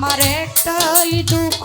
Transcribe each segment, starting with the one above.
আমার একটাই দুঃখ।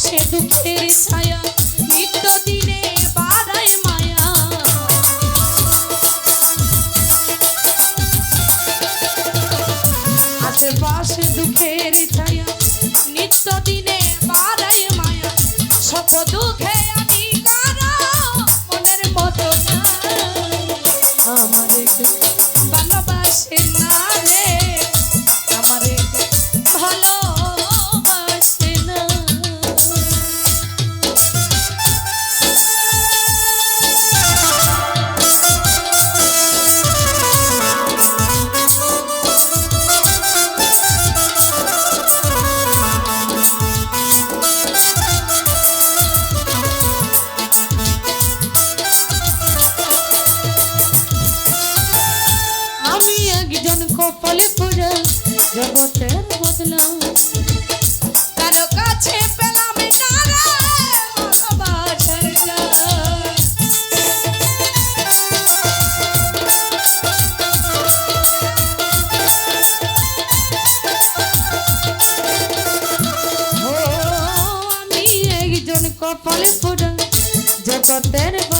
আসে দুঃখের ছায়া নিত্য দিনে বাড়ায় মায়া। আশেপাশে দুঃখের ছায়া নিত্য দিনে বাড়ায় মায়া। সত দুঃখ বলে পুরো জগতের বদলা কারও কাছে পেলাম না কপালে পুরো জগতের বদলা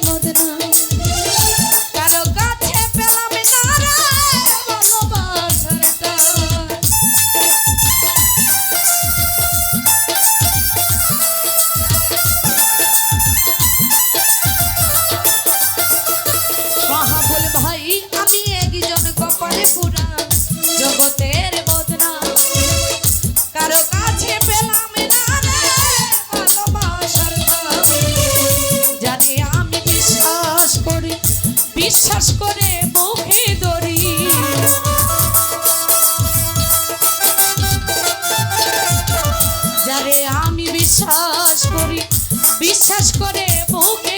বিশ্বাস করে মুখে দড়ি। যারে আমি বিশ্বাস করি বিশ্বাস করে মুখে